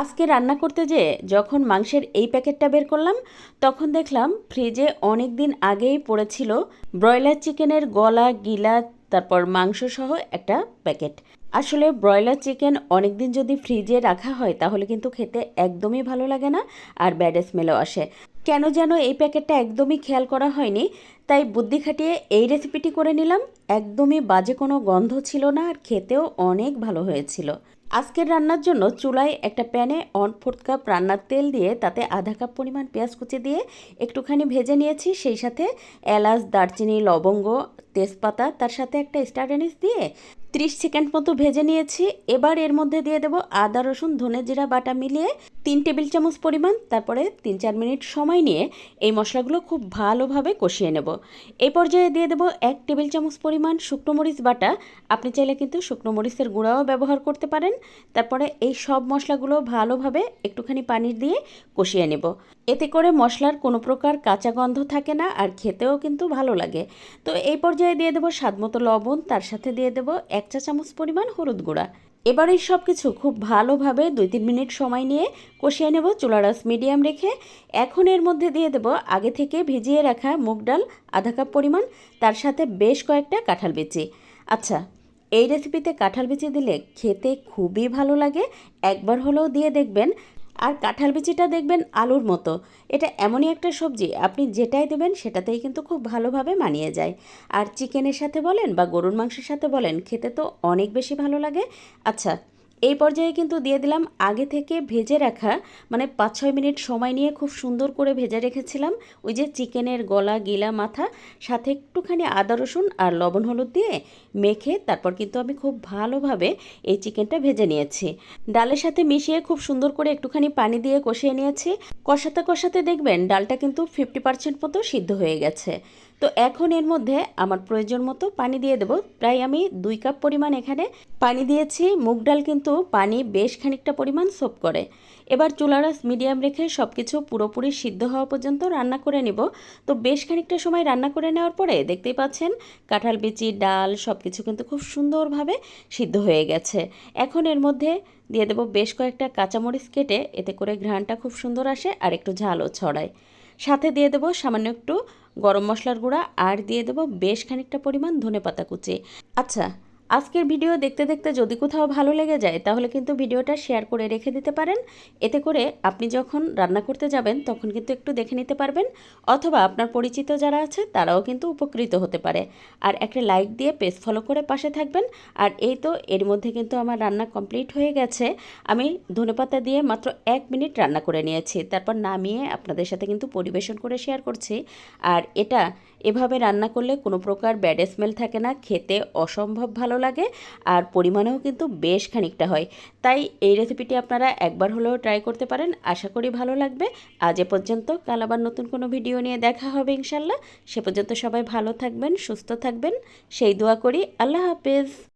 আজকে রান্না করতে যেয়ে যখন মাংসের এই প্যাকেটটা বের করলাম, তখন দেখলাম ফ্রিজে অনেক দিন আগেই পড়েছিল ব্রয়লার চিকেনের গলা, গিলা, তারপর মাংস সহ একটা প্যাকেট। আসলে ব্রয়লার চিকেন অনেক দিন যদি ফ্রিজে রাখা হয়, তাহলে কিন্তু খেতে একদমই ভালো লাগে না আর ব্যাড স্মেলও আসে। কেন যেন এই প্যাকেটটা একদমই খেয়াল করা হয়নি, তাই বুদ্ধি খাটিয়ে এই রেসিপিটি করে নিলাম। একদমই বাজে কোনো গন্ধ ছিল না আর খেতেও অনেক ভালো হয়েছিল। আজকের রান্নার জন্য চুলায় একটা প্যানে অন ফোর্থ কাপ রান্নার তেল দিয়ে তাতে আধা কাপ পরিমাণ পেঁয়াজ কুচি দিয়ে একটুখানি ভেজে নিয়েছি। সেই সাথে এলাচ, দারচিনি, লবঙ্গ, তেজপাতা, তার সাথে একটা স্টার দিয়ে ত্রিশ সেকেন্ড মতো ভেজে নিয়েছি। এবার এর মধ্যে দিয়ে দেবো আদা, রসুন, ধনে জিরা, বাটা মিলিয়ে তিন টেবিল চামচ পরিমাণ। তারপরে তিন চার মিনিট সময় নিয়ে এই মশলাগুলো খুব ভালোভাবে কষিয়ে নেব। এই পর্যায়ে দিয়ে দেবো এক টেবিল চামচ পরিমাণ শুকনো মরিচ বাটা। আপনি চাইলে কিন্তু শুকনো মরিচের গুঁড়াও ব্যবহার করতে পারেন। তারপরে এই সব মশলাগুলো ভালোভাবে একটুখানি পানি দিয়ে কষিয়ে নেব। এতে করে মশলার কোনো প্রকার কাঁচা গন্ধ থাকে না আর খেতেও কিন্তু ভালো লাগে। তো এই পর্যায়ে দিয়ে দেবো স্বাদ মতো লবণ, তার সাথে দিয়ে দেবো এক চা চামচ পরিমাণ হলুদ গুঁড়া। এবার এই সব কিছু খুব ভালোভাবে দুই তিন মিনিট সময় নিয়ে কষিয়ে নেব চুলারাস মিডিয়াম রেখে। এখন এর মধ্যে দিয়ে দেব আগে থেকে ভিজিয়ে রাখা মুগ ডাল, আধা কাপ পরিমাণ, তার সাথে বেশ কয়েকটা কাঁঠাল বিচি। আচ্ছা এই রেসিপিতে কাঁঠাল বিচি দিলে খেতে খুবই ভালো লাগে। একবার হলেও দিয়ে দেখবেন আর কাঁঠাল বিচিটা দেখবেন আলুর মতো। এটা এমনই একটা সবজি, আপনি যেটাই দেবেন সেটাতেই কিন্তু খুব ভালোভাবে মানিয়ে যায়। আর চিকেনের সাথে বলেন বা গরুর মাংসের সাথে বলেন, খেতে তো অনেক বেশি ভালো লাগে। আচ্ছা এই পর্যায়ে কিন্তু দিয়ে দিলাম আগে থেকে ভেজে রাখা মানে পাঁচ ছয় মিনিট সময় নিয়ে খুব সুন্দর করে ভেজে রেখেছিলাম। ওই যে চিকেনের গলা গিলা মাথা, সাথে একটুখানি আদা রসুন আর লবণ হলুদ দিয়ে মেখে তারপর কিন্তু আমি খুব ভালোভাবে এই চিকেনটা ভেজে নিয়েছি। ডালের সাথে মিশিয়ে খুব সুন্দর করে একটুখানি পানি দিয়ে কষিয়ে নিয়েছি। কষাতে কষাতে দেখবেন ডালটা কিন্তু ফিফটি পার্সেন্ট মতো সিদ্ধ হয়ে গেছে। তো এখন এর মধ্যে আমার প্রয়োজন মতো পানি দিয়ে দেবো। প্রায় আমি দুই কাপ পরিমাণ এখানে পানি দিয়েছি। মুগ ডাল কিন্তু পানি বেশ খানিকটা পরিমাণ সোপ করে। এবার চুলারাস মিডিয়াম রেখে সব কিছু পুরোপুরি সিদ্ধ হওয়া পর্যন্ত রান্না করে নিব। তো বেশ খানিকটা সময় রান্না করে নেওয়ার পরে দেখতেই পাচ্ছেন, কাঁঠাল বিচি, ডাল সব কিছু কিন্তু খুব সুন্দরভাবে সিদ্ধ হয়ে গেছে। এখন এর মধ্যে দিয়ে দেবো বেশ কয়েকটা কাঁচামরিচ কেটে, এতে করে ঘ্রাণটা খুব সুন্দর আসে আর একটু ঝালও ছড়ায়। সাথে দিয়ে দেবো সামান্য একটু গরম মশলার গুঁড়া আর দিয়ে দেবো বেশ খানিকটা পরিমাণ ধনে পাতা কুচি। আচ্ছা আজকের ভিডিও দেখতে দেখতে যদি কোথাও ভালো লেগে যায়, তাহলে কিন্তু ভিডিওটা শেয়ার করে রেখে দিতে পারেন। এতে করে আপনি যখন রান্না করতে যাবেন, তখন কিন্তু একটু দেখে নিতে পারবেন, অথবা আপনার পরিচিত যারা আছে, তারাও কিন্তু উপকৃত হতে পারে। আর একটা লাইক দিয়ে পেজ ফলো করে পাশে থাকবেন। আর এই তো, এর মধ্যে কিন্তু আমার রান্না কমপ্লিট হয়ে গেছে। আমি ধনেপাতা দিয়ে মাত্র এক মিনিট রান্না করে নিয়েছি। তারপর নামিয়ে আপনাদের সাথে কিন্তু পরিবেশন করে শেয়ার করছি। আর এটা এভাবে রান্না করলে কোনো প্রকার ব্যাড স্মেল থাকে না। খেতে অসম্ভব ভালো লাগে আর পরিমাণেও কিন্তু বেশ খানিকটা হয়। তাই এই রেসিপিটি আপনারা একবার হলেও ট্রাই করতে পারেন। আশা করি ভালো লাগবে। আজ এ পর্যন্ত। কাল আবার নতুন কোনো ভিডিও নিয়ে দেখা হবে ইনশাল্লাহ সে পর্যন্ত সবাই ভালো থাকবেন, সুস্থ থাকবেন। সেই দোয়া করি। আল্লাহ হাফেজ।